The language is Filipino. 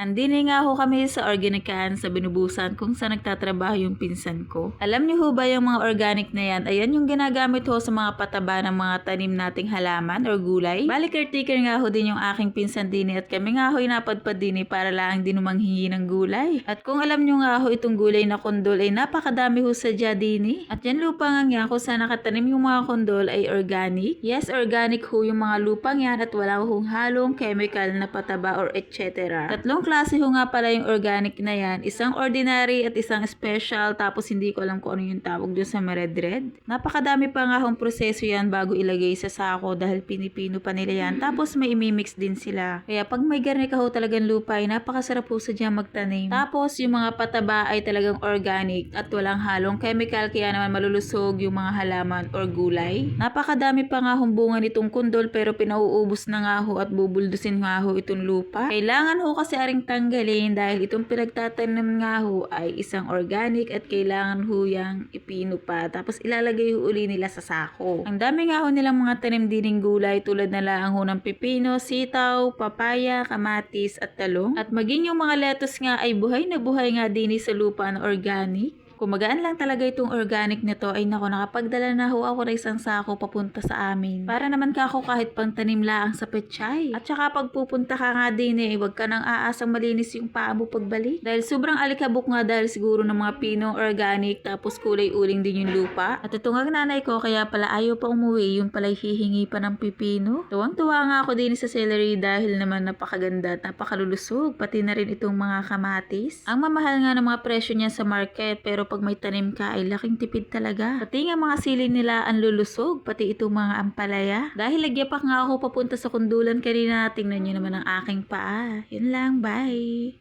Andini nga ho kami sa organican sa binubusan kung saan nagtatrabaho yung pinsan ko. Alam niyo ho ba yung mga organic na yan? Ayan yung ginagamit ho sa mga pataba ng mga tanim nating halaman or gulay. Bali caretaker nga ho din yung aking pinsan dini at kami nga ho inapadpad dini para lang din manghingi ng gulay. At kung alam niyo nga ho itong gulay na kondol ay napakadami ho sa dini. At yan lupa nga nga kung saan nakatanim yung mga kondol ay organic. Yes, organic ho yung mga lupang yan at wala hong halong chemical na pataba or etc. Tatlong klase ho nga pala yung organic na yan. Isang ordinary at isang special tapos hindi ko alam kung ano yung tawag dun sa red red. Napakadami pa nga hong proseso yan bago ilagay sa sako dahil pinipino pa nila yan. Tapos may imimix din sila. Kaya pag may garnica ho talagang lupa ay napakasarap po sa dyan magtanim. Tapos yung mga pataba ay talagang organic at walang halong chemical kaya naman malulusog yung mga halaman or gulay. Napakadami pa nga hong bunga nitong kundol pero pinauubos na nga ho at bubuldusin nga ho itong lupa. Kailangan ho kasi aring tanggalin dahil itong pinagtatanim nga ho ay isang organic at kailangan ho yang ipino tapos ilalagay ho uli nila sa sako. Ang dami nga ho nilang mga tanim dining gulay tulad na lang ho ng pipino, sitaw, papaya, kamatis at talong. At maging yung mga lettuce nga ay buhay na buhay nga din sa lupa na organic. Kung magaan lang talaga itong organic nito ay nako nakapagdala na ho ako ng isang sako papunta sa amin. Para naman ka ako kahit pang tanim laang sa pechay. At saka pag pupunta ka nga din eh, huwag ka nang aasang malinis yung paa mo pagbalik. Dahil sobrang alikabok nga dahil siguro ng mga pinong organic tapos kulay uling din yung lupa. At ito nga nanay ko kaya pala ayaw pa umuwi yung pala hihingi pa ng pipino. Tuwang-tuwa nga ako din sa celery dahil naman napakaganda at napakalulusog. Pati na rin itong mga kamatis. Ang mamahal nga ng mga presyo niya sa market pero pag may tanim ka ay laking tipid talaga. Pati nga mga sili nila ang lulusog, pati itong mga ampalaya. Dahil lagyapak nga ako papunta sa kundulan kanina, tingnan nyo naman ang aking paa. Yun lang, bye!